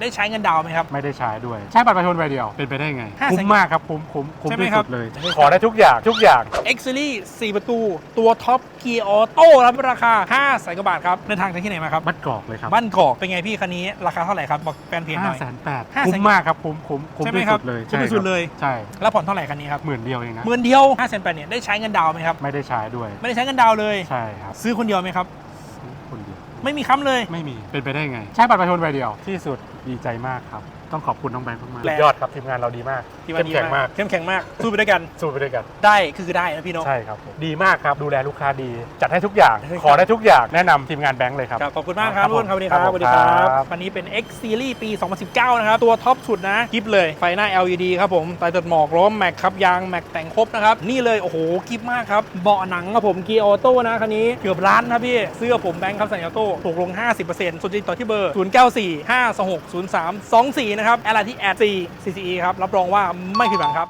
ได้ใช้เงินดาวน์ไหมครับ ไม่ได้ใช้ด้วย ใช้บัตรประชาชนใบเดียว เป็นไปได้ไง ห้าแสนคุ้มมากครับ คุ้มคุ้มคุ้มใช่ไหมที่ครัสุบดเลย ขอได้ทุกอย่างทุกอย่าง X Series 4 ประตู ตัวท็อปเกียร์ออโต้ครับราคา5แสนกว่าบาทครับเดินทางจากที่ไหนมาครับ บัตรกรอกเลยครับบ้านกอกเป็นไงพี่คันนี้ราคาเท่าไหร่ครับบอกแฟนเพจหน่ห้าอย แสนแปดห้าแสน คุ้มมากครับคุ้มคุ้มคุ้มใช่ไหมที่ครัสุบดเลยคุ้มที่สุดเลย ใช่แล้วผ่อนเท่าไหร่คันนี้ครับหมื่นเดียวเองนะหมื่นเดียว5แสนแปดเนี่ยได้ใช้เงินดาวน์ไหมครับ ไม่ได้ใช้ด้วย ไม่ได้ใช้เงินดาวน์เลย ใช่ครับ ซื้อคนเดียวไหมครับ คนเดียว ไม่มีค้ำเลย ไม่มีเป็นไปได้ไง ใช้บัตรประชาชนใบเดียวที่สุดดีใจมากครับ ต้องขอบคุณน้องแบงค์มากแรงๆยอดครับทีมงานเราดีมากที่ว่าดีเข้มแข็งมากเข้มแข็งมากสู้ไปด้วยกันสู้ไปด้วยกัน ได้คือได้นะพี่น้องใช่ครับผมดีมากครับดูแลลูกค้าดี จัดให้ทุกอย่างได้ครับขอได้ทุกอย่างแนะนำทีมงานแบงค์เลยครับครับขอบคุณมากครับครับทุกคนครับสวัสดีครับครับสวัสดีครับครับวันนี้เป็น X Series ปี 2019 นะครับ ตัวท็อปสุดนะกิฟเลยไฟหน้า LED ครับผมไตตัดหมอกล้อมแม็กครับยางแม็กแต่งครบนะครับนี่เลยโอ้โหกิฟมากครับเบาะหนังครับผมเกียร์ออโต้นะคันนี้เกือบล้านครับพี่เสื้อผมแบงค์ครับสัญญาโต้ถูกลง 50%สนใจต่อที่เบอร์ 0945260324นะครับแอลที่แอด4 CCE ครับ รับรองว่าไม่ผิดหวังครับ